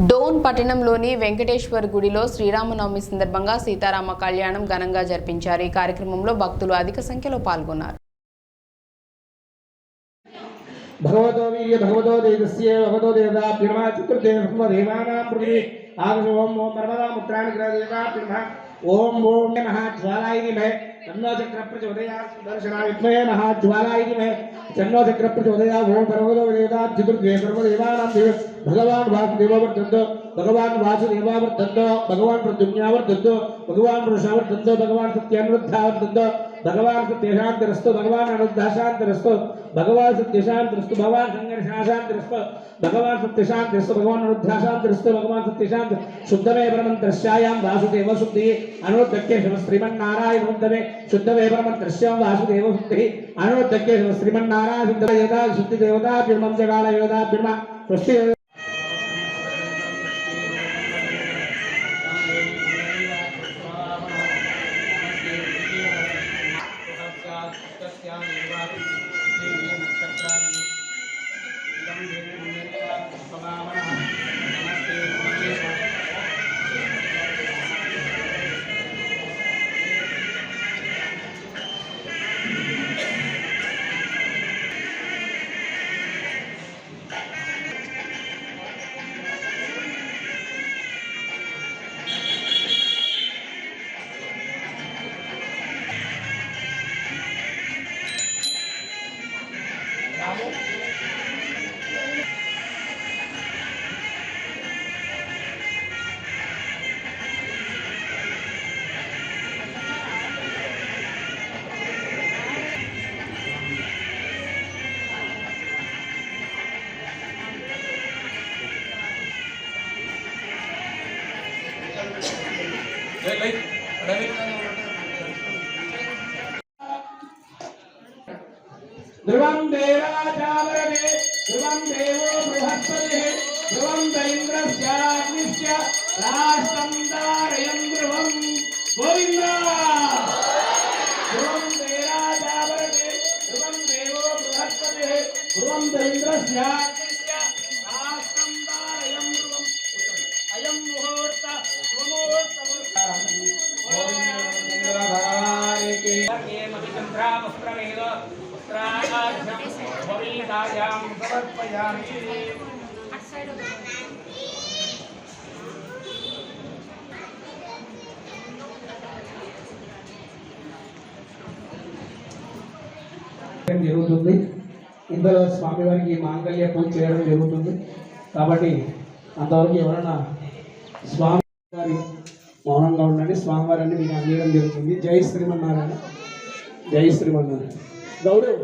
డోన్ పట్టణంలోని వెంకటేశ్వర్ గుడిలో శ్రీరామనవమి సందర్భంగా సీతారామ కళ్యాణం ఘనంగా జరిపించారు. ఈ కార్యక్రమంలో భక్తులు అధిక సంఖ్యలో పాల్గొన్నారు. భగవతో వీర్య భగవతో దేవస్య భగవతో చతుర్దేవ దేవానాం పృథివీ ఓం ఓం నర్మదా ఓం ఓం నమః తన్నో చక్ర ప్రచోదయాత్ దర్శనా విద్మహే నమః జ్వాలాయ నిమహ తన్నో చక్ర ప్రచోదయా ఓం భగవతో దేవతా చతుర్దే సర్వదేవానాం దేవ భగవాన్ వాసుదేవవర్ధంతో భగవాన్ వాసుదేవావర్ధంతో భగవాన్ ప్రద్యుమ్నావర్ధంతో భగవాన్ పురుషావర్ధంతో భగవాన్ సత్యానురుద్ధావర్ధంతో భగవాన్ సత్యశాంతిరస్తు భగవాన్ అనుద్ధాశాంతిరస్తు భగవాన్ సత్యశాంతిరస్తు భగవాన్ సంఘర్షాశాంతిరస్తు భగవాన్ సత్యశాంతిరస్తు భగవాన్ అనుద్ధాశాంతిరస్తు భగవాన్ సత్యశాంతి శుద్ధమే పరమంత్రశ్యాయాం వాసుదేవ శుద్ధి అనుదక్య శివ శ్రీమన్నారాయణ శుద్ధమే శుద్ధమే పరమంత్రశ్యాం వాసుదేవ శుద్ధి అనుదక్య శివ శ్రీమన్నారాయణ శుద్ధ యోధా శుద్ధి దేవతా బిర్మం జగాల యోధా బిర్మ స్వస్తి you. ध्रुवं देवाचावरणे ध्रुवं देवो बृहस्पतिः, ध्रुवं दैन्द्रस्याग्निश्च राष्ट्रं तारयं ध्रुवं गोविन्द ध्रुवं देवाचावरणे ध्रुवं देवो बृहस्पतिः, ध्रुवं दैन्द्रस्याग्निश्च జరుగుతుంది. ఇందులో స్వామివారికి మాంగళ్య పూజ చేయడం జరుగుతుంది. కాబట్టి అంతవరకు ఎవరైనా స్వామి వారి మౌనంగా ఉండండి. స్వామివారిని మీకు అందించడం జరుగుతుంది. జై శ్రీమన్నారాయణ. జై శ్రీమన్నారాయణ గౌరవ్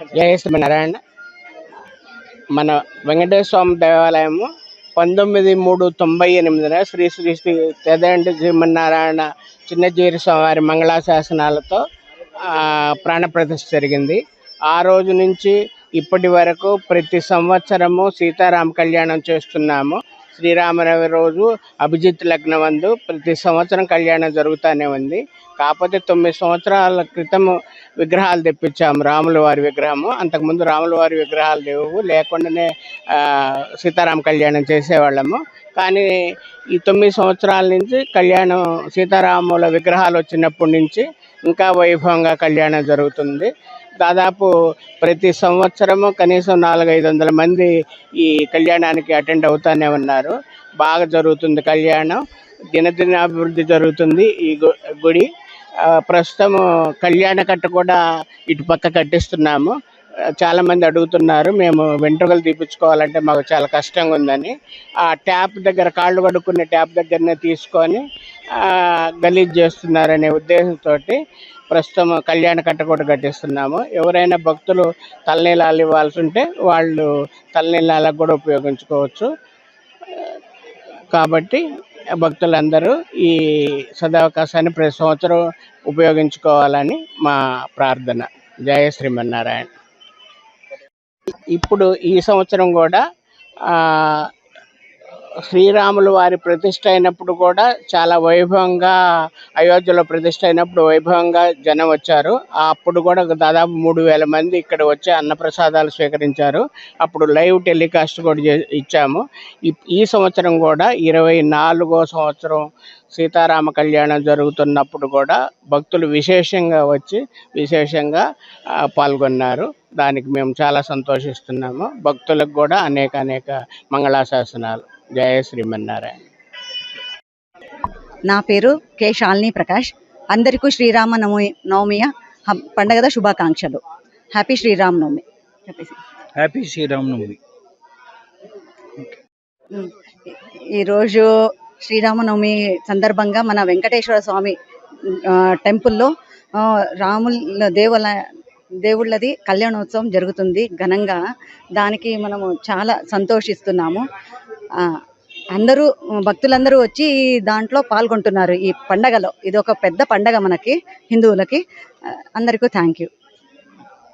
జయ శ్రీమన్నారాయణ మన వెంకటేశ్వర స్వామి దేవాలయము పంతొమ్మిది మూడు తొంభై ఎనిమిదిన శ్రీ శ్రీ శ్రీ తెదండి శ్రీమన్నారాయణ చిన్నజీరి స్వామివారి మంగళాశాసనాలతో ప్రాణప్రతిష్ఠ జరిగింది. ఆ రోజు నుంచి ఇప్పటి వరకు ప్రతి సంవత్సరము సీతారామ కళ్యాణం చేస్తున్నాము. శ్రీరామనవమి రోజు అభిజిత్ లగ్నమందు ప్రతి సంవత్సరం కళ్యాణం జరుగుతూనే ఉంది. కాకపోతే తొమ్మిది సంవత్సరాల క్రితం విగ్రహాలు తెప్పించాము రాముల వారి విగ్రహము. అంతకుముందు రాముల వారి విగ్రహాలు లేవు. లేకుండానే సీతారామ కళ్యాణం చేసేవాళ్ళము. కానీ ఈ తొమ్మిది సంవత్సరాల నుంచి కళ్యాణం సీతారాముల విగ్రహాలు వచ్చినప్పటి నుంచి ఇంకా వైభవంగా కళ్యాణం జరుగుతుంది. దాదాపు ప్రతి సంవత్సరము కనీసం నాలుగైదు వందల మంది ఈ కళ్యాణానికి అటెండ్ అవుతానే ఉన్నారు. బాగా జరుగుతుంది కళ్యాణం. దినదిన అభివృద్ధి జరుగుతుంది ఈ గు- గుడి. ప్రస్తుతము ప్రస్తుతం కళ్యాణ కట్ట కూడా ఇటు పక్క కట్టిస్తున్నాము. చాలామంది చాలా మంది అడుగుతున్నారు మేము వెంట్రుకలు తీపించుకోవాలంటే మాకు చాలా కష్టంగా ఉందని. ఆ ట్యాప్ దగ్గర కాళ్ళు కడుక్కునే ట్యాప్ దగ్గరనే తీసుకొని గలీజ్ చేస్తున్నారనే ఉద్దేశంతో ప్రస్తుతం కళ్యాణ కట్ట కూడా కట్టిస్తున్నాము. ఎవరైనా భక్తులు తలనీలాలు ఇవ్వాల్సి ఉంటే వాళ్ళు తలనీలాలకు కూడా ఉపయోగించుకోవచ్చు. కాబట్టి భక్తులందరూ ఈ సదవకాశాన్ని ప్రతి సంవత్సరం ఉపయోగించుకోవాలని మా ప్రార్థన. జయ శ్రీమన్నారాయణ. ఇప్పుడు ఈ సంవత్సరం కూడా శ్రీరాములు వారి ప్రతిష్ట అయినప్పుడు కూడా చాలా వైభవంగా అయోధ్యలో ప్రతిష్ట అయినప్పుడు వైభవంగా జనం వచ్చారు. అప్పుడు కూడా దాదాపు మూడు వేల మంది ఇక్కడ వచ్చి అన్నప్రసాదాలు స్వీకరించారు. అప్పుడు లైవ్ టెలికాస్ట్ కూడా ఇచ్చాము. ఈ- సంవత్సరం కూడా ఇరవై నాలుగో సంవత్సరం సీతారామ కళ్యాణం జరుగుతున్నప్పుడు కూడా భక్తులు విశేషంగా వచ్చి విశేషంగా పాల్గొన్నారు. దానికి మేము చాలా సంతోషిస్తున్నాము. భక్తులకు కూడా అనేక అనేక మంగళాశాసనాలు. జయ శ్రీమన్నారాయణ. నా పేరు కె శాలిని ప్రకాష్. అందరికీ శ్రీరామ నవమి నవమియ పండగದ శుభాకాంక్షలు. హ్యాపీ శ్రీరామ్ నవమి. చెప్పేసి. హ్యాపీ శ్రీరామనవమి ఉమ్. ఈ- ఈరోజు శ్రీరామనవమి సందర్భంగా మన వెంకటేశ్వర స్వామి టెంపుల్లో రాముల దేవుల దేవుళ్ళది కళ్యాణోత్సవం జరుగుతుంది ఘనంగా. దానికి మనము చాలా సంతోషిస్తున్నాము. అందరూ భక్తులందరూ వచ్చి దాంట్లో పాల్గొంటున్నారు ఈ పండగలో. ఇది ఒక పెద్ద పండగ మనకి హిందువులకి. అందరికీ థ్యాంక్ యూ